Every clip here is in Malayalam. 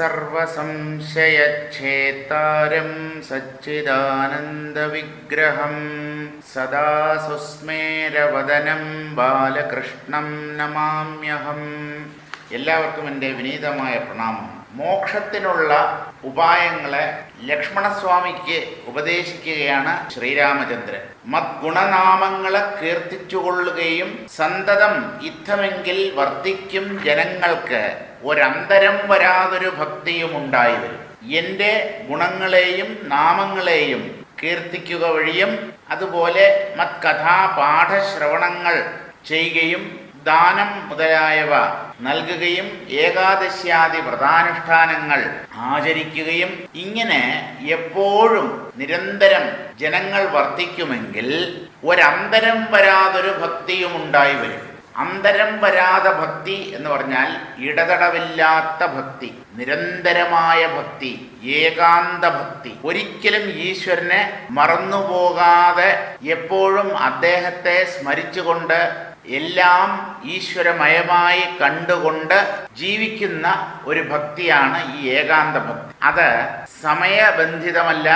സർവസംശയച്ഛേത്താരം സച്ചിദാനന്ദവിഗ്രഹം സദാ സുസ്മേരവദനം ബാലകൃഷ്ണം നമാമ്യഹം. എല്ലാവർക്കും എന്റെ വിനീതമായ പ്രണാമം. മോക്ഷത്തിനുള്ള ഉപായങ്ങളെ ലക്ഷ്മണസ്വാമിക്ക് ഉപദേശിക്കുകയാണ് ശ്രീരാമചന്ദ്രൻ. മദ്ഗുണനാമങ്ങളെ കീർത്തിച്ചുകൊള്ളുകയും സന്തതം ഇത്തമെങ്കിൽ വർദ്ധിക്കും ജനങ്ങൾക്ക് ഒരന്തരം വരാതൊരു ഭക്തിയും ഉണ്ടായി എന്റെ ഗുണങ്ങളെയും നാമങ്ങളെയും കീർത്തിക്കുക വഴിയും അതുപോലെ മത്കഥാപാഠശ്രവണങ്ങൾ ചെയ്യുകയും ദാനം മുതലായവ നൽകുകയും ഏകാദശ്യാദി വ്രതാനുഷ്ഠാനങ്ങൾ ആചരിക്കുകയും ഇങ്ങനെ എപ്പോഴും നിരന്തരം ജനങ്ങൾ വർദ്ധിക്കുമെങ്കിൽ ഒരന്തരം വരാതൊരു ഭക്തിയും ഉണ്ടായി വരും. അന്തരം വരാതെ ഭക്തി എന്ന് പറഞ്ഞാൽ ഇടതടവില്ലാത്ത ഭക്തി നിരന്തരമായ ഭക്തി ഏകാന്ത ഭക്തി. ഒരിക്കലും ഈശ്വരനെ മറന്നുപോകാതെ എപ്പോഴും അദ്ദേഹത്തെ സ്മരിച്ചുകൊണ്ട് എല്ലാം ഈശ്വരമയമായി കണ്ടുകൊണ്ട് ജീവിക്കുന്ന ഒരു ഭക്തിയാണ് ഈ ഏകാന്ത ഭക്തി. അത് സമയബന്ധിതമല്ല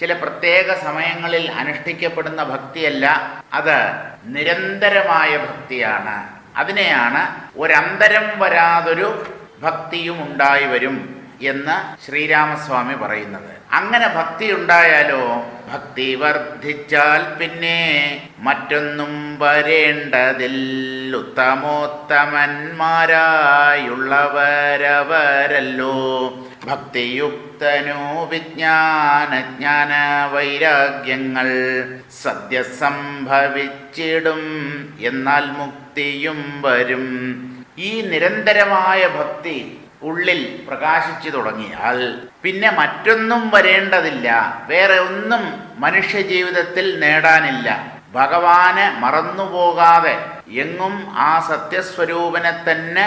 ചില പ്രത്യേക സമയങ്ങളിൽ അനുഷ്ഠിക്കപ്പെടുന്ന ഭക്തിയല്ല അത് നിരന്തരമായ ഭക്തിയാണ്. അതിനെയാണ് ഒരന്തരം വരാതൊരു ഭക്തിയും ഉണ്ടായി വരും എന്ന് ശ്രീരാമസ്വാമി പറയുന്നത്. അങ്ങനെ ഭക്തി ഉണ്ടായാലോ? ഭക്തി വർദ്ധിച്ചാൽ പിന്നെ മറ്റൊന്നും വരേണ്ടതിൽ ഉത്തമോത്തമന്മാരായുള്ളവരവരല്ലോ. ഭക്തിയുക്തനോ വിജ്ഞാനജ്ഞാന വൈരാഗ്യങ്ങൾ സദ്യ സംഭവിച്ചിടും എന്നാൽ മുക്തിയും വരും. ഈ നിരന്തരമായ ഭക്തി ഉള്ളിൽ പ്രകാശിച്ചു തുടങ്ങിയാൽ പിന്നെ മറ്റൊന്നും വരേണ്ടതില്ല. വേറെ ഒന്നും മനുഷ്യജീവിതത്തിൽ നേടാനില്ല. ഭഗവാനെ മറന്നുപോകാതെ എങ്ങും ആ സത്യസ്വരൂപനെ തന്നെ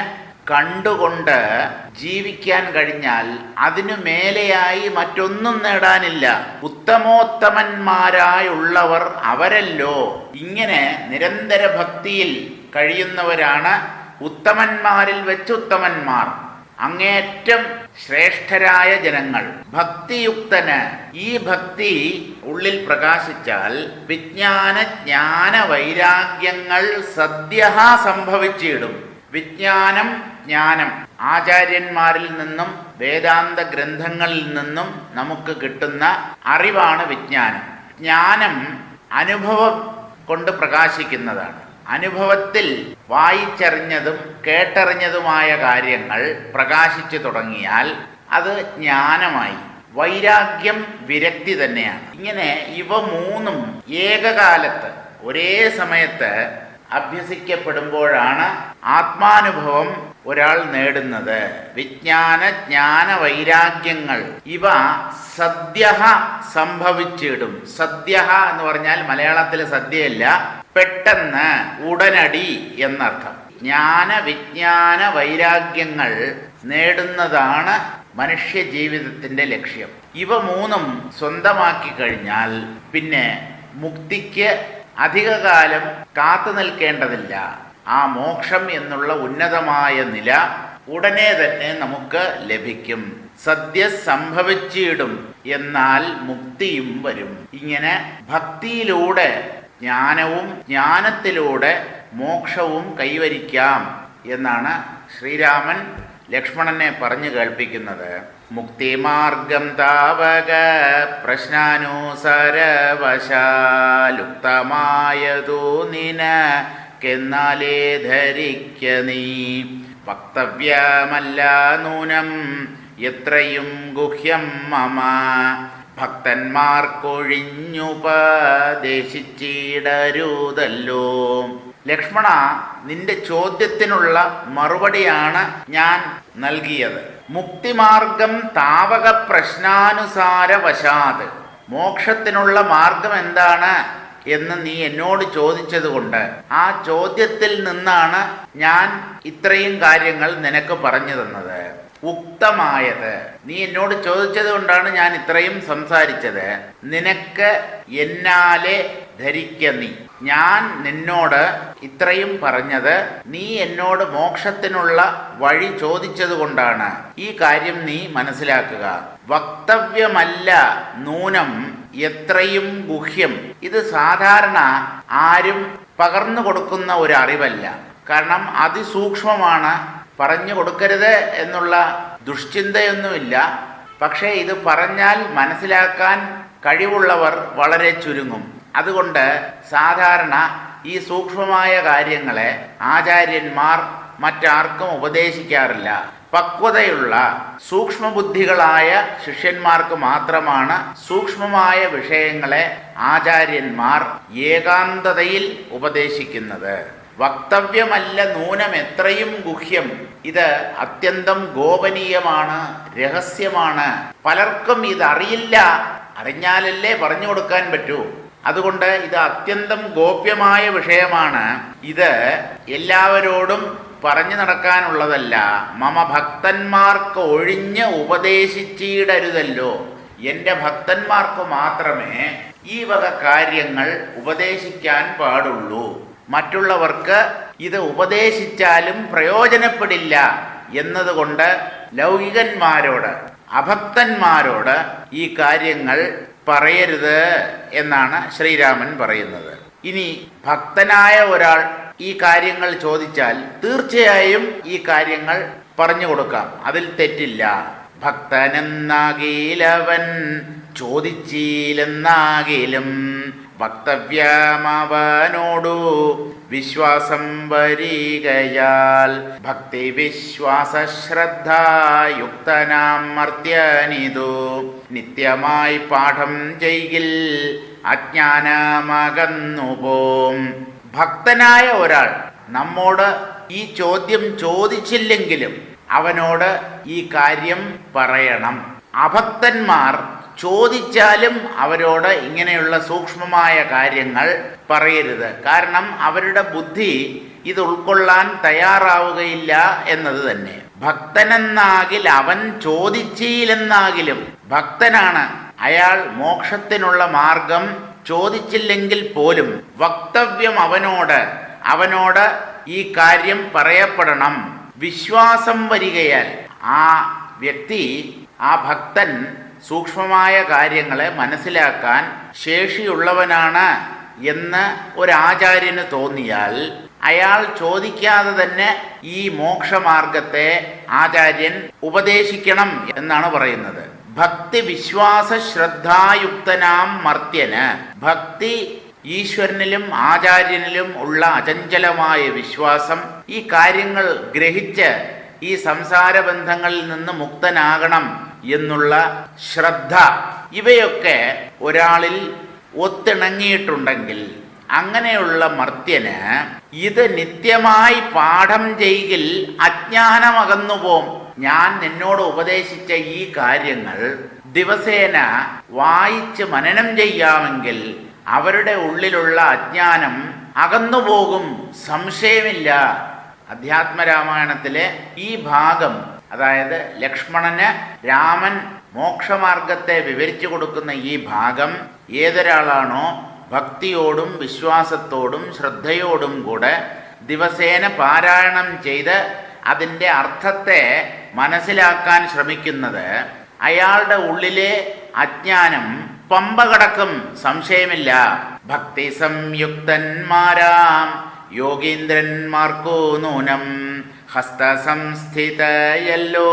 കണ്ടുകൊണ്ട് ജീവിക്കാൻ കഴിഞ്ഞാൽ അതിനു മേലെയായി മറ്റൊന്നും നേടാനില്ല. ഉത്തമോത്തമന്മാരായുള്ളവർ അവരല്ലോ. ഇങ്ങനെ നിരന്തര ഭക്തിയിൽ കഴിയുന്നവരാണ് ഉത്തമന്മാരിൽ വെച്ച് ഉത്തമന്മാർ. അങ്ങേറ്റം ശ്രേഷ്ഠരായ ജനങ്ങൾ. ഭക്തിയുക്തന് ഈ ഭക്തി ഉള്ളിൽ പ്രകാശിച്ചാൽ വിജ്ഞാന ജ്ഞാന വൈരാഗ്യങ്ങൾ സദ്യ സംഭവിച്ചിടും. വിജ്ഞാനം ജ്ഞാനം. ആചാര്യന്മാരിൽ നിന്നും വേദാന്ത ഗ്രന്ഥങ്ങളിൽ നിന്നും നമുക്ക് കിട്ടുന്ന അറിവാണ് വിജ്ഞാനം. ജ്ഞാനം അനുഭവം കൊണ്ട് പ്രകാശിക്കുന്നതാണ്. അനുഭവത്തിൽ വായിച്ചറിഞ്ഞതും കേട്ടറിഞ്ഞതുമായ കാര്യങ്ങൾ പ്രകാശിച്ചു തുടങ്ങിയാൽ അത് ജ്ഞാനമായി വൈരാഗ്യം വിരക്തി തന്നെയാണ്. ഇങ്ങനെ ഇവ മൂന്നും ഏകകാലത്ത് ഒരേ സമയത്ത് അഭ്യസിക്കപ്പെടുമ്പോഴാണ് ആത്മാനുഭവം ഒരാൾ നേടുന്നത്. വിജ്ഞാന ജ്ഞാന വൈരാഗ്യങ്ങൾ. ഇവ സദ്യ സംഭവിച്ചിടും. സദ്യ എന്ന് പറഞ്ഞാൽ മലയാളത്തിലെ സദ്യയല്ല പെട്ടെന്ന് ഉടനടി എന്നർത്ഥം. ജ്ഞാന വിജ്ഞാന വൈരാഗ്യങ്ങൾ നേടുന്നതാണ് മനുഷ്യ ജീവിതത്തിന്റെ ലക്ഷ്യം. ഇവ മൂന്നും സ്വന്തമാക്കി കഴിഞ്ഞാൽ പിന്നെ മുക്തിക്ക് അധികകാലം കാത്തു നിൽക്കേണ്ടതില്ല. ആ മോക്ഷം എന്നുള്ള ഉന്നതമായ നില ഉടനെ തന്നെ നമുക്ക് ലഭിക്കും. സദ്യ സംഭവിച്ചിടും. എന്നാൽ മുക്തിയും വരും. ഇങ്ങനെ ഭക്തിയിലൂടെ ജ്ഞാനവും ജ്ഞാനത്തിലൂടെ മോക്ഷവും കൈവരിക്കാം എന്നാണ് ശ്രീരാമൻ ലക്ഷ്മണനെ പറഞ്ഞു കേൾപ്പിക്കുന്നത്. മുക്തിമാർഗം താവക പ്രശ്നാനുസരവശാലുക്തമായതു നിനക്കെന്നാലേ ധരിക്ക നീ. വക്തവ്യമല്ല നൂനം എത്രയും ഗുഹ്യം മമ. ഭക്തന്മാർക്കൊഴിഞ്ഞുപദേശിച്ചിടരുതല്ലോ. ലക്ഷ്മണ നിന്റെ ചോദ്യത്തിനുള്ള മറുപടിയാണ് ഞാൻ നൽകിയത്. മുക്തിമാർഗം താവക പ്രശ്നാനുസാര വശാത് മോക്ഷത്തിനുള്ള മാർഗം എന്താണ് എന്ന് നീ എന്നോട് ചോദിച്ചതുകൊണ്ട്. ആ ചോദ്യത്തിൽ നിന്നാണ് ഞാൻ ഇത്രയും കാര്യങ്ങൾ നിനക്ക് പറഞ്ഞു തന്നത്. ഉക്തമായത്. നീ എന്നോട് ചോദിച്ചത് കൊണ്ടാണ് ഞാൻ ഇത്രയും സംസാരിച്ചത്. നിനക്ക് എന്നാലെ ധരിക്ക നീ. ഞാൻ നിന്നോട് ഇത്രയും പറഞ്ഞത് നീ എന്നോട് മോക്ഷത്തിനുള്ള വഴി ചോദിച്ചത് കൊണ്ടാണ് ഈ കാര്യം നീ മനസ്സിലാക്കുക. വക്തവ്യമല്ല നൂനം എത്രയും ഗുഹ്യം. ഇത് സാധാരണ ആരും പകർന്നു കൊടുക്കുന്ന ഒരു അറിവല്ല. കാരണം അതിസൂക്ഷ്മമാണ് പറഞ്ഞു കൊടുക്കരുത് എന്നുള്ള ദുഷ്ചിന്തയൊന്നുമില്ല. പക്ഷേ ഇത് പറഞ്ഞാൽ മനസ്സിലാക്കാൻ കഴിവുള്ളവർ വളരെ ചുരുങ്ങും. അതുകൊണ്ട് സാധാരണ ഈ സൂക്ഷ്മമായ കാര്യങ്ങളെ ആചാര്യന്മാർ മറ്റാർക്കും ഉപദേശിക്കാറില്ല. പക്വതയുള്ള സൂക്ഷ്മബുദ്ധികളായ ശിഷ്യന്മാർക്ക് മാത്രമാണ് സൂക്ഷ്മമായ വിഷയങ്ങളെ ആചാര്യന്മാർ ഏകാന്തതയിൽ ഉപദേശിക്കുന്നത്. വക്തവ്യമല്ല നൂനം എത്രയും ഗുഹ്യം. ഇത് അത്യന്തം ഗോപനീയമാണ് രഹസ്യമാണ്. പലർക്കും ഇത് അറിയില്ല അറിഞ്ഞാലല്ലേ പറഞ്ഞു കൊടുക്കാൻ പറ്റൂ. അതുകൊണ്ട് ഇത് അത്യന്തം ഗോപ്യമായ വിഷയമാണ്. ഇത് എല്ലാവരോടും പറഞ്ഞു നടക്കാനുള്ളതല്ല. മമ ഭക്തന്മാർക്ക് ഒഴിഞ്ഞ് ഉപദേശിച്ചിടരുതല്ലോ. എന്റെ ഭക്തന്മാർക്ക് മാത്രമേ ഈ വക കാര്യങ്ങൾ ഉപദേശിക്കാൻ പാടുള്ളൂ. മറ്റുള്ളവർക്ക് ഇത് ഉപദേശിച്ചാലും പ്രയോജനപ്പെടില്ല എന്നതുകൊണ്ട് ലൗകികന്മാരോട് അഭക്തന്മാരോട് ഈ കാര്യങ്ങൾ പറയരുത് എന്നാണ് ശ്രീരാമൻ പറയുന്നത്. ഇനി ഭക്തനായ ഒരാൾ ഈ കാര്യങ്ങൾ ചോദിച്ചാൽ തീർച്ചയായും ഈ കാര്യങ്ങൾ പറഞ്ഞു കൊടുക്കാം. അതിൽ തെറ്റില്ല. ഭക്തനെന്നാകിലവൻ ചോദിച്ചില്ലെന്നാകിലും വക്തവ്യമവനോടു വിശ്വാസം വരികയാൽ ഭക്തി വിശ്വാസ ശ്രദ്ധായുക്തനാം മർത്യനിതു. നിത്യമായി പാഠം ചെയ്യിൽ അജ്ഞാനമകന്നുപോം. ഭക്തനായ ഒരാൾ നമ്മോട് ഈ ചോദ്യം ചോദിച്ചില്ലെങ്കിലും അവനോട് ഈ കാര്യം പറയണം. അഭക്തന്മാർ ചോദിച്ചാലും അവരോട് ഇങ്ങനെയുള്ള സൂക്ഷ്മമായ കാര്യങ്ങൾ പറയരുത്. കാരണം അവരുടെ ബുദ്ധി ഇത് ഉൾക്കൊള്ളാൻ തയ്യാറാവുകയില്ല എന്നത് തന്നെ. ഭക്തനെന്നാകിൽ അവൻ ചോദിച്ചില്ലെന്നാകിലും ഭക്തനാണ് അയാൾ മോക്ഷത്തിനുള്ള മാർഗം ചോദിച്ചില്ലെങ്കിൽ പോലും വക്തവ്യം അവനോട് അവനോട് ഈ കാര്യം പറയപ്പെടണം. വിശ്വാസം വരികയാൽ ആ വ്യക്തി ആ ഭക്തൻ സൂക്ഷ്മമായ കാര്യങ്ങളെ മനസ്സിലാക്കാൻ ശേഷിയുള്ളവനാണ് എന്ന് ഒരാചാര്യന് തോന്നിയാൽ അയാൾ ചോദിക്കാതെ തന്നെ ഈ മോക്ഷമാർഗത്തെ ആചാര്യൻ ഉപദേശിക്കണം എന്നാണ് പറയുന്നത്. ഭക്തി വിശ്വാസ ശ്രദ്ധായുക്തനാം മർത്യന്. ഭക്തി ഈശ്വരനിലും ആചാര്യനിലും ഉള്ള അചഞ്ചലമായ വിശ്വാസം ഈ കാര്യങ്ങൾ ഗ്രഹിച്ച് ഈ സംസാര ബന്ധങ്ങളിൽ നിന്ന് മുക്തനാകണം എന്നുള്ള ശ്രദ്ധ ഇവയൊക്കെ ഒരാളിൽ ഒത്തിണങ്ങിയിട്ടുണ്ടെങ്കിൽ അങ്ങനെയുള്ള മർത്യന് ഇത് നിത്യമായി പാഠം ചെയ്യിൽ അജ്ഞാനമകന്നുപോം. ഞാൻ നിന്നോട് ഉപദേശിച്ച ഈ കാര്യങ്ങൾ ദിവസേന വായിച്ച് മനനം ചെയ്യാമെങ്കിൽ അവരുടെ ഉള്ളിലുള്ള അജ്ഞാനം അകന്നുപോകും. സംശയമില്ല. അധ്യാത്മരാമായണത്തിലെ ഈ ഭാഗം അതായത് ലക്ഷ്മണന് രാമൻ മോക്ഷമാർഗത്തെ വിവരിച്ചു കൊടുക്കുന്ന ഈ ഭാഗം ഏതൊരാളാണോ ഭക്തിയോടും വിശ്വാസത്തോടും ശ്രദ്ധയോടും കൂടെ ദിവസേന പാരായണം ചെയ്ത് അതിന്റെ അർത്ഥത്തെ മനസ്സിലാക്കാൻ ശ്രമിക്കുന്നത് അയാളുടെ ഉള്ളിലെ അജ്ഞാനം പമ്പ കടക്കും സംശയമില്ല. ഭക്തി സംയുക്തന്മാരാം. യോഗീന്ദ്രന്മാർക്കോ നൂനം. ഹസ്തസംസ്ഥിതയല്ലോ.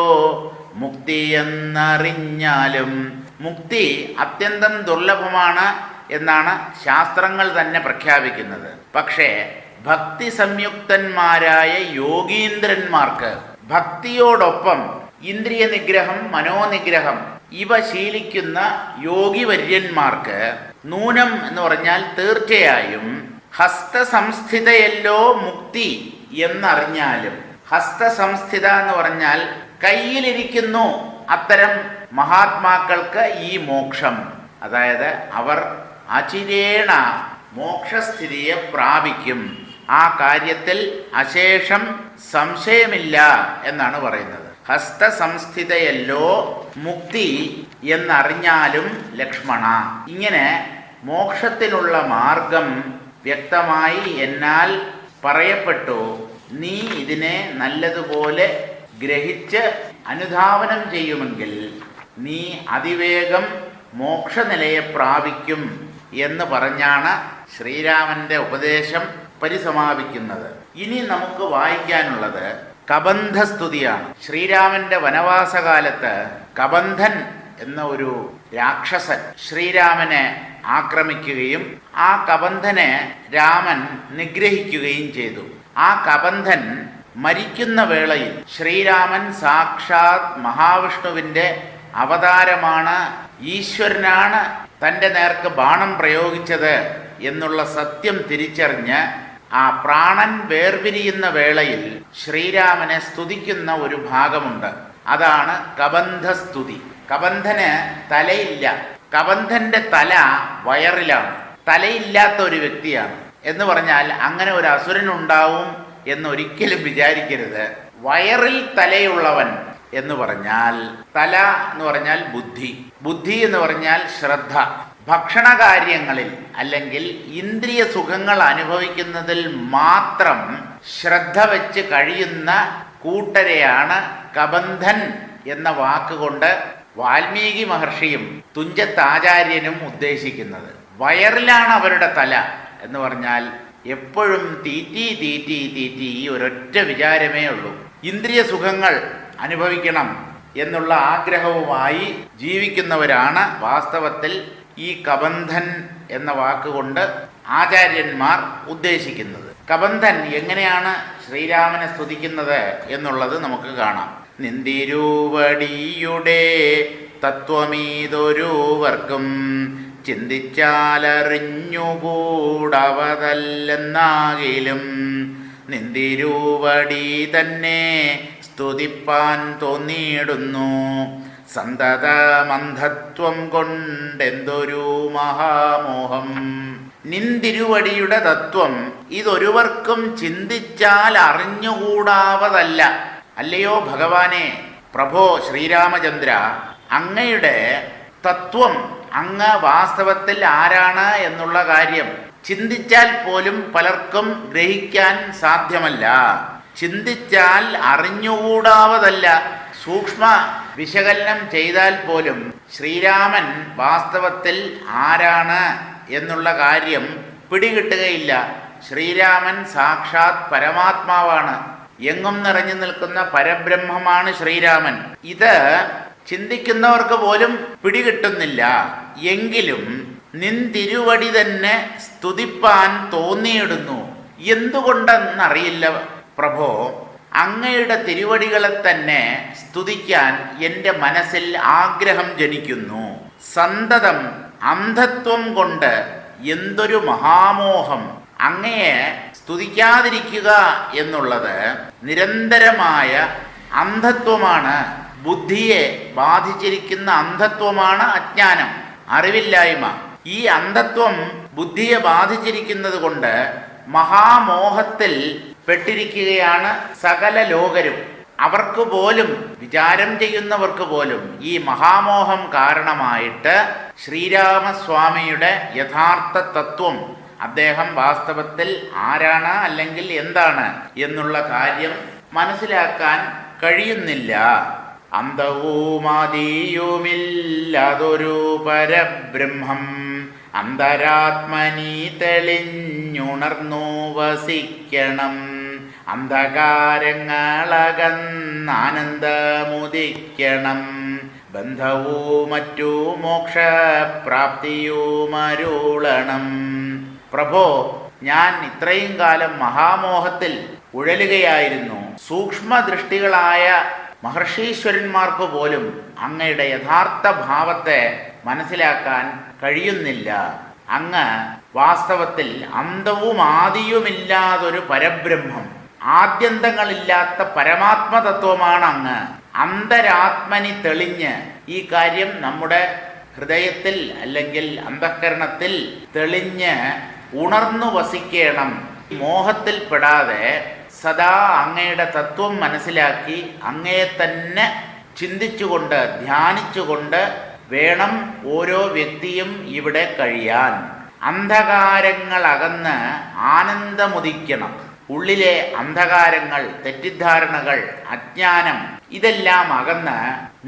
മുക്തി എന്നറിഞ്ഞാലും മുക്തി അത്യന്തം ദുർലഭമാണ് എന്നാണ് ശാസ്ത്രങ്ങൾ തന്നെ പ്രഖ്യാപിക്കുന്നത്. പക്ഷേ ഭക്തി സംയുക്തന്മാരായ യോഗീന്ദ്രന്മാർക്ക് ഭക്തിയോടൊപ്പം ഇന്ദ്രിയ നിഗ്രഹം മനോനിഗ്രഹം ഇവ ശീലിക്കുന്ന യോഗിവര്യന്മാർക്ക് നൂനം എന്ന് പറഞ്ഞാൽ തീർച്ചയായും ഹസ്തസംസ്ഥിതയല്ലോ മുക്തി എന്നറിഞ്ഞാലും ഹസ്തസംസ്ഥിത എന്ന് പറഞ്ഞാൽ കയ്യിലിരിക്കുന്നു അത്തരം മഹാത്മാക്കൾക്ക് ഈ മോക്ഷം. അതായത് അവർ അചിരേണ മോക്ഷസ്ഥിതിയെ പ്രാപിക്കും. ആ കാര്യത്തിൽ അശേഷം സംശയമില്ല എന്നാണ് പറയുന്നത്. ഹസ്തസംസ്ഥിതയല്ലോ മുക്തി എന്നറിഞ്ഞാലും ലക്ഷ്മണ. ഇങ്ങനെ മോക്ഷത്തിനുള്ള മാർഗം വ്യക്തമായി എന്നാൽ പറയപ്പെട്ടു. നീ ഇതിനെ നല്ലതുപോലെ ഗ്രഹിച്ച് അനുധാവനം ചെയ്യുമെങ്കിൽ നീ അതിവേഗം മോക്ഷനിലയെ പ്രാപിക്കും എന്ന് പറഞ്ഞാണ് ശ്രീരാമന്റെ ഉപദേശം. പരിസമാപിക്കുന്നത്. ഇനി നമുക്ക് വായിക്കാനുള്ളത് കബന്ധസ്തുതിയാണ്. ശ്രീരാമന്റെ വനവാസകാലത്ത് കബന്ധൻ എന്ന ഒരു രാക്ഷസൻ ശ്രീരാമനെ ആക്രമിക്കുകയും ആ കബന്ധനെ രാമൻ നിഗ്രഹിക്കുകയും ചെയ്തു. ആ കബന്ധൻ മരിക്കുന്ന വേളയിൽ ശ്രീരാമൻ സാക്ഷാത് മഹാവിഷ്ണുവിന്റെ അവതാരമാണ് ഈശ്വരനാണ് തന്റെ നേർക്ക് ബാണം പ്രയോഗിച്ചത് എന്നുള്ള സത്യം തിരിച്ചറിഞ്ഞ് ആ പ്രാണൻ വേർപിരിയുന്ന വേളയിൽ ശ്രീരാമനെ സ്തുതിക്കുന്ന ഒരു ഭാഗമുണ്ട്. അതാണ് കബന്ധസ്തുതി. കബന്ധന് തലയില്ല. കബന്ധന്റെ തല വയറിലാണ്. തലയില്ലാത്ത ഒരു വ്യക്തിയാണ്. എന്ന് പറഞ്ഞാൽ അങ്ങനെ ഒരു അസുരൻ ഉണ്ടാവും എന്നൊരിക്കലും വിചാരിക്കരുത്. വയറിൽ തലയുള്ളവൻ എന്ന് പറഞ്ഞാൽ തല എന്ന് പറഞ്ഞാൽ ബുദ്ധി. ബുദ്ധി എന്ന് പറഞ്ഞാൽ ശ്രദ്ധ. ഭക്ഷണ കാര്യങ്ങളിൽ അല്ലെങ്കിൽ ഇന്ദ്രിയ സുഖങ്ങൾ അനുഭവിക്കുന്നതിൽ മാത്രം ശ്രദ്ധ വെച്ച് കഴിയുന്ന കൂട്ടരെയാണ് കബന്ധൻ എന്ന വാക്കുകൊണ്ട് വാൽമീകി മഹർഷിയും തുഞ്ചത്താചാര്യനും ഉദ്ദേശിക്കുന്നത്. വയറിലാണ് അവരുടെ തല എന്ന് പറഞ്ഞാൽ എപ്പോഴും തീറ്റി തീറ്റി തീറ്റി ഈ ഒരൊറ്റ വിചാരമേ ഉള്ളൂ. ഇന്ദ്രിയ സുഖങ്ങൾ അനുഭവിക്കണം എന്നുള്ള ആഗ്രഹവുമായി ജീവിക്കുന്നവരാണ് വാസ്തവത്തിൽ ഈ കബന്ധൻ എന്ന വാക്കുകൊണ്ട് ആചാര്യന്മാർ ഉദ്ദേശിക്കുന്നത്. കബന്ധൻ എങ്ങനെയാണ് ശ്രീരാമനെ സ്തുതിക്കുന്നത് എന്നുള്ളത് നമുക്ക് കാണാം. നിന്തിരൂവടിയുടെ തത്വമീതൊരുവർക്കും ചിന്തിച്ചാലറിഞ്ഞുകൂടവതല്ലെന്നാകിലും നിന്തിരൂവടി തന്നെ സ്തുതിപ്പാൻ തോന്നിയിടുന്നു. സന്തതമന്ധത്വം കൊണ്ടെന്തൊരു മഹാമോഹം. നിന്തിരുവടിയുടെ തത്വം ഇതൊരുവർക്കും ചിന്തിച്ചാൽ അറിഞ്ഞുകൂടാവതല്ല അല്ലയോ ഭഗവാനെ? പ്രഭോ ശ്രീരാമചന്ദ്ര അങ്ങയുടെ തത്വം അങ്ങ് വാസ്തവത്തിൽ ആരാണ് എന്നുള്ള കാര്യം ചിന്തിച്ചാൽ പോലും പലർക്കും ഗ്രഹിക്കാൻ സാധ്യമല്ല. ചിന്തിച്ചാൽ അറിഞ്ഞുകൂടാവതല്ല. സൂക്ഷ്മ വിശകലനം ചെയ്താൽ പോലും ശ്രീരാമൻ വാസ്തവത്തിൽ ആരാണ് എന്നുള്ള കാര്യം പിടികിട്ടുകയില്ല. ശ്രീരാമൻ സാക്ഷാത് പരമാത്മാവാണ്. എങ്ങും നിറഞ്ഞു നിൽക്കുന്ന പരബ്രഹ്മമാണ് ശ്രീരാമൻ. ഇത് ചിന്തിക്കുന്നവർക്ക് പോലും പിടികിട്ടുന്നില്ല. എങ്കിലും നിന്തിരുവടി തന്നെ സ്തുതിപ്പാൻ തോന്നിയിടുന്നു. എന്തുകൊണ്ടെന്നറിയില്ല പ്രഭോ. അങ്ങയുടെ തിരുവടികളെ തന്നെ സ്തുതിക്കാൻ എന്റെ മനസ്സിൽ ആഗ്രഹം ജനിക്കുന്നു. സന്തതം അന്ധത്വം കൊണ്ട് എന്തൊരു മഹാമോഹം. അങ്ങയെ സ്തുതിക്കാതിരിക്കുക എന്നുള്ളത് നിരന്തരമായ അന്ധത്വമാണ്. ബുദ്ധിയെ ബാധിച്ചിരിക്കുന്ന അന്ധത്വമാണ് അജ്ഞാനം അറിവില്ലായ്മ. ഈ അന്ധത്വം ബുദ്ധിയെ ബാധിച്ചിരിക്കുന്നത് കൊണ്ട് മഹാമോഹത്തിൽ പെട്ടിരിക്കുകയാണ് സകല ലോകരും. അവർക്ക് പോലും വിചാരം ചെയ്യുന്നവർക്ക് പോലും ഈ മഹാമോഹം കാരണമായിട്ട് ശ്രീരാമസ്വാമിയുടെ യഥാർത്ഥ തത്വം അദ്ദേഹം വാസ്തവത്തിൽ ആരാണ് അല്ലെങ്കിൽ എന്താണ് എന്നുള്ള കാര്യം മനസ്സിലാക്കാൻ കഴിയുന്നില്ല. അന്തവുമാതീയുമില്ലാതൊരു പരബ്രഹ്മം. അന്തരാത്മനി തെളിഞ്ഞുണർന്നു വസിക്കണം. അന്ധകാരങ്ങളകന്നാനന്ദമുദിക്കണം. ബന്ധവും മറ്റു മോക്ഷപ്രാപ്തിയുമരുളണം. പ്രഭോ ഞാൻ ഇത്രയും കാലം മഹാമോഹത്തിൽ ഉഴലുകയായിരുന്നു. സൂക്ഷ്മദൃഷ്ടികളായ മഹർഷീശ്വരന്മാർക്ക് പോലും അങ്ങയുടെ യഥാർത്ഥ ഭാവത്തെ മനസ്സിലാക്കാൻ കഴിയുന്നില്ല. അങ്ങ് വാസ്തവത്തിൽ അന്തവും ആദിയുമില്ലാതൊരു പരബ്രഹ്മം. ആദ്യന്തങ്ങളില്ലാത്ത പരമാത്മതത്വമാണ് അങ്ങ് അന്തരാത്മനി തെളിഞ്ഞ് ഈ കാര്യം നമ്മുടെ ഹൃദയത്തിൽ അല്ലെങ്കിൽ അന്തഃകരണത്തിൽ തെളിഞ്ഞ് ഉണർന്നു വസിക്കണം. മോഹത്തിൽ പെടാതെ സദാ അങ്ങയുടെ തത്വം മനസ്സിലാക്കി അങ്ങയെ തന്നെ ചിന്തിച്ചുകൊണ്ട് ധ്യാനിച്ചുകൊണ്ട് വേണം ഓരോ വ്യക്തിയും ഇവിടെ കഴിയാൻ. അന്ധകാരങ്ങൾ അകന്ന് ആനന്ദമുദിക്കണം. ഉള്ളിലെ അന്ധകാരങ്ങൾ തെറ്റിദ്ധാരണകൾ അജ്ഞാനം ഇതെല്ലാം അകന്ന്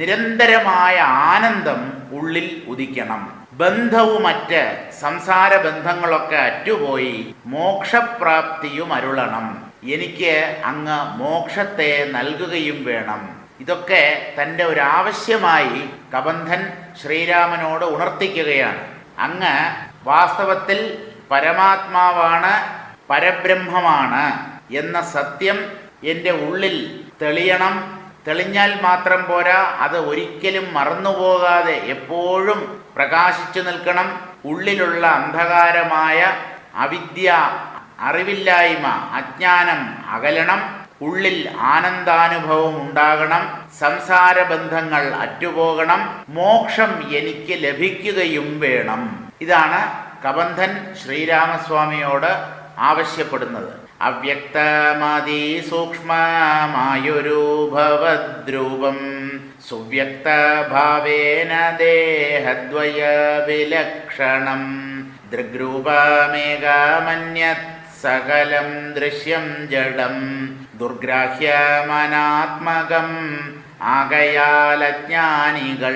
നിരന്തരമായ ആനന്ദം ഉള്ളിൽ ഉദിക്കണം. ബന്ധവുമറ്റ് സംസാര ബന്ധങ്ങളൊക്കെ അറ്റുപോയി മോക്ഷപ്രാപ്തിയും അരുളണം. എനിക്ക് അങ്ങ് മോക്ഷത്തെ നൽകുകയും വേണം. ഇതൊക്കെ തന്റെ ഒരു ആവശ്യമായി കബന്ധൻ ശ്രീരാമനോട് ഉണർത്തിക്കുകയാണ്. അങ്ങ് വാസ്തവത്തിൽ പരമാത്മാവാണ് പരബ്രഹ്മമാണ് എന്ന സത്യം എന്റെ ഉള്ളിൽ തെളിയണം. തെളിഞ്ഞാൽ മാത്രം പോരാ. അത് ഒരിക്കലും മറന്നുപോകാതെ എപ്പോഴും പ്രകാശിച്ചു നിൽക്കണം. ഉള്ളിലുള്ള അന്ധകാരമായ അവിദ്യ അറിവില്ലായ്മ അജ്ഞാനം അകലണം. ഉള്ളിൽ ആനന്ദാനുഭവം ഉണ്ടാകണം. സംസാര ബന്ധങ്ങൾ അറ്റുപോകണം. മോക്ഷം എനിക്ക് ലഭിക്കുകയും വേണം. ഇതാണ് കബന്ധൻ ശ്രീരാമസ്വാമിയോട് ആവശ്യപ്പെടുന്നത്. അവ്യക്തമാതി സൂക്ഷ്മമായൊരു സുവ്യക്തഭാവേന ദേഹദ്വയ വിലക്ഷണം ദൃഗ്രൂപമേകാമന്യത് സകലം ദൃശ്യം ജഡം. ദുർഗ്രാഹ്യമനാത്മകം ആകയാലജ്ഞാനികൾ.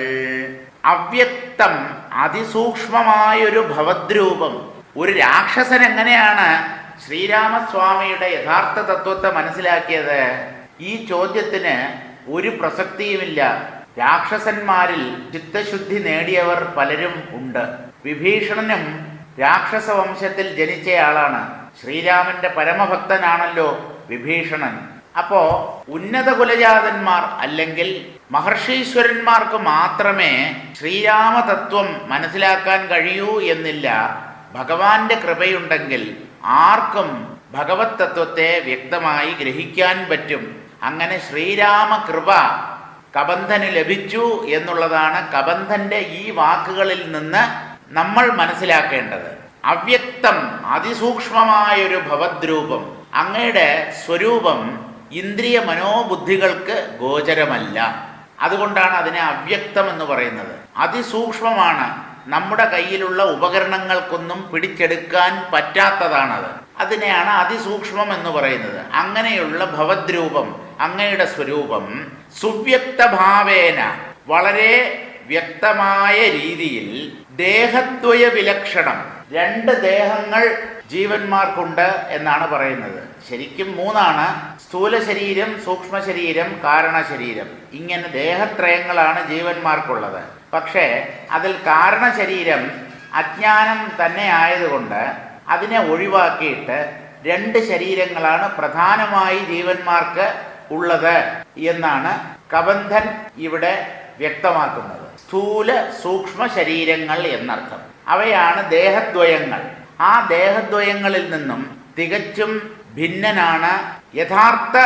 അവ്യക്തം അതിസൂക്ഷ്മമായൊരു ഭവദ്രൂപം. ഒരു രാക്ഷസൻ എങ്ങനെയാണ് ശ്രീരാമസ്വാമിയുടെ യഥാർത്ഥ തത്വത്തെ മനസ്സിലാക്കിയത്? ഈ ചോദ്യത്തിന് ഒരു പ്രസക്തിയുമില്ല. രാക്ഷസന്മാരിൽ ചിത്തശുദ്ധി നേടിയവർ പലരും ഉണ്ട്. വിഭീഷണനും രാക്ഷസ വംശത്തിൽ ജനിച്ചയാളാണ്. ശ്രീരാമന്റെ പരമഭക്തനാണല്ലോ വിഭീഷണൻ. അപ്പോ ഉന്നത കുലജാതന്മാർ അല്ലെങ്കിൽ മഹർഷീശ്വരന്മാർക്ക് മാത്രമേ ശ്രീരാമതത്വം മനസ്സിലാക്കാൻ കഴിയൂ എന്നില്ല. ഭഗവാന്റെ കൃപയുണ്ടെങ്കിൽ ആർക്കും ഭഗവത് തത്വത്തെ വ്യക്തമായി ഗ്രഹിക്കാൻ പറ്റും. അങ്ങനെ ശ്രീരാമ കൃപ കബന്ധന് ലഭിച്ചു എന്നുള്ളതാണ് കബന്ധന്റെ ഈ വാക്കുകളിൽ നിന്ന് നമ്മൾ മനസ്സിലാക്കേണ്ടത്. അവ്യക്തം അതിസൂക്ഷ്മമായൊരു ഭവദ്രൂപം അങ്ങയുടെ സ്വരൂപം ഇന്ദ്രിയ മനോബുദ്ധികൾക്ക് ഗോചരമല്ല. അതുകൊണ്ടാണ് അതിനെ അവ്യക്തം എന്ന് പറയുന്നത്. അതിസൂക്ഷ്മമാണ്. നമ്മുടെ കയ്യിലുള്ള ഉപകരണങ്ങൾക്കൊന്നും പിടിച്ചെടുക്കാൻ പറ്റാത്തതാണത്. അതിനെയാണ് അതിസൂക്ഷ്മം എന്ന് പറയുന്നത്. അങ്ങനെയുള്ള ഭവദ്രൂപം അങ്ങയുടെ സ്വരൂപം സുവ്യക്തഭാവേന വളരെ വ്യക്തമായ രീതിയിൽ ദേഹത്വയ വിലക്ഷണം രണ്ട് ദേഹങ്ങൾ ജീവന്മാർക്കുണ്ട് എന്നാണ് പറയുന്നത്. ശരിക്കും മൂന്നാണ്. സ്ഥൂല ശരീരം സൂക്ഷ്മ ശരീരം കാരണ ശരീരം ഇങ്ങനെ ദേഹത്രയങ്ങളാണ് ജീവന്മാർക്കുള്ളത്. പക്ഷേ അതിൽ കാരണ ശരീരം അജ്ഞാനം തന്നെ ആയതുകൊണ്ട് അതിനെ ഒഴിവാക്കിയിട്ട് രണ്ട് ശരീരങ്ങളാണ് പ്രധാനമായി ജീവന്മാർക്ക് ഉള്ളത് എന്നാണ് കബന്ധൻ ഇവിടെ വ്യക്തമാക്കുന്നത്. സ്ഥൂല സൂക്ഷ്മ ശരീരങ്ങൾ എന്നർത്ഥം. അവയാണ് ദേഹദ്വയങ്ങൾ. ആ ദേഹദ്വയങ്ങളിൽ നിന്നും തികച്ചും ഭിന്നനാണ് യഥാർത്ഥ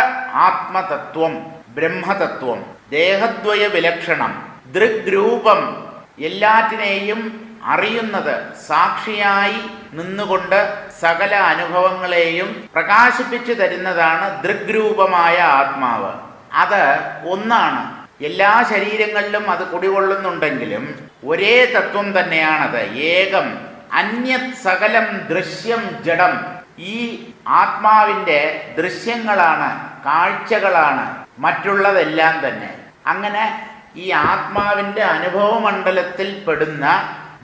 ആത്മതത്വം ബ്രഹ്മതത്വം ദേഹദ്വയ വിലക്ഷണം. ദൃഗ്രൂപം എല്ലാറ്റിനെയും അറിയുന്നത് സാക്ഷിയായി നിന്നുകൊണ്ട് സകല അനുഭവങ്ങളെയും പ്രകാശിപ്പിച്ചു തരുന്നതാണ് ദൃഗ്രൂപമായ ആത്മാവ്. അത് ഒന്നാണ്. എല്ലാ ശരീരങ്ങളിലും അത് കുടികൊള്ളുന്നുണ്ടെങ്കിലും ഒരേ തത്വം തന്നെയാണത്. ഏകം അന്യത് സകലം ദൃശ്യം ജഡം. ഈ ആത്മാവിന്റെ ദൃശ്യങ്ങളാണ് കാഴ്ചകളാണ് മറ്റുള്ളതെല്ലാം തന്നെ. അങ്ങനെ ഈ ആത്മാവിന്റെ അനുഭവ മണ്ഡലത്തിൽ പെടുന്ന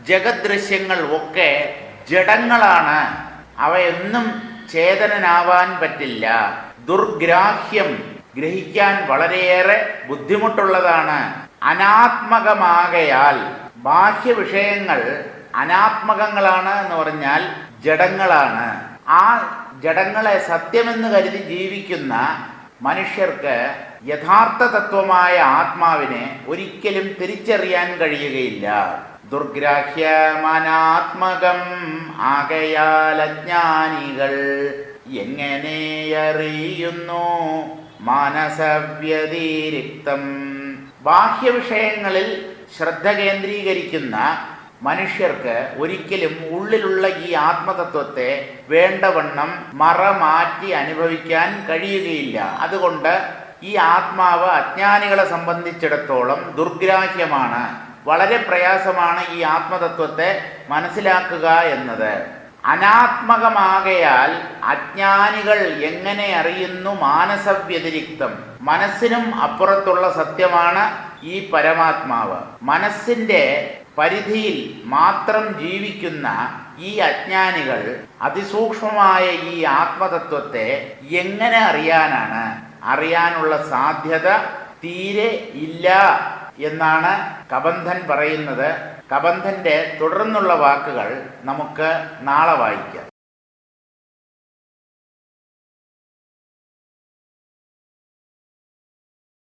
ജഗദൃശ്യങ്ങൾ ഒക്കെ ജഡങ്ങളാണ്. അവയൊന്നും ചേതനനാവാൻ പറ്റില്ല. ദുർഗ്രാഹ്യം ഗ്രഹിക്കാൻ വളരെയേറെ ബുദ്ധിമുട്ടുള്ളതാണ്. അനാത്മകമാകയാൽ ബാഹ്യ വിഷയങ്ങൾ അനാത്മകങ്ങളാണ് എന്ന് പറഞ്ഞാൽ ജഡങ്ങളാണ്. ആ ജഡങ്ങളെ സത്യമെന്ന് കരുതി ജീവിക്കുന്ന മനുഷ്യർക്ക് യഥാർത്ഥ തത്വമായ ആത്മാവിനെ ഒരിക്കലും തിരിച്ചറിയാൻ കഴിയുകയില്ല. ദുർഗ്രാഹ്യമനാത്മകം ആകയാൽ അജ്ഞാനികൾ എങ്ങനെയറിയുന്നു? മാനസവ്യതിരിക്തം. ബാഹ്യവിഷയങ്ങളിൽ ശ്രദ്ധ കേന്ദ്രീകരിക്കുന്ന മനുഷ്യർക്ക് ഒരിക്കലും ഉള്ളിലുള്ള ഈ ആത്മതത്വത്തെ വേണ്ടവണ്ണം മറമാറ്റി അനുഭവിക്കാൻ കഴിയുകയില്ല. അതുകൊണ്ട് ഈ ആത്മാവ് അജ്ഞാനികളെ സംബന്ധിച്ചിടത്തോളം ദുർഗ്രാഹ്യമാണ്. വളരെ പ്രയാസമാണ് ഈ ആത്മതത്വത്തെ മനസ്സിലാക്കുക എന്നത്. അനാത്മകമാകയാൽ അജ്ഞാനികൾ എങ്ങനെ അറിയുന്നു മാനസവ്യതിരിക്തം? മനസ്സിനും അപ്പുറത്തുള്ള സത്യമാണ് ഈ പരമാത്മാവ്. മനസ്സിന്റെ പരിധിയിൽ മാത്രം ജീവിക്കുന്ന ഈ അജ്ഞാനികൾ അതിസൂക്ഷ്മമായ ഈ ആത്മതത്വത്തെ എങ്ങനെ അറിയാനാണ്? അറിയാനുള്ള സാധ്യത തീരെ ഇല്ല എന്നാണ് കബന്ധൻ പറയുന്നത്. കബന്ധന്റെ തുടർന്നുള്ള വാക്കുകൾ നമുക്ക് നാളെ വായിക്കാം.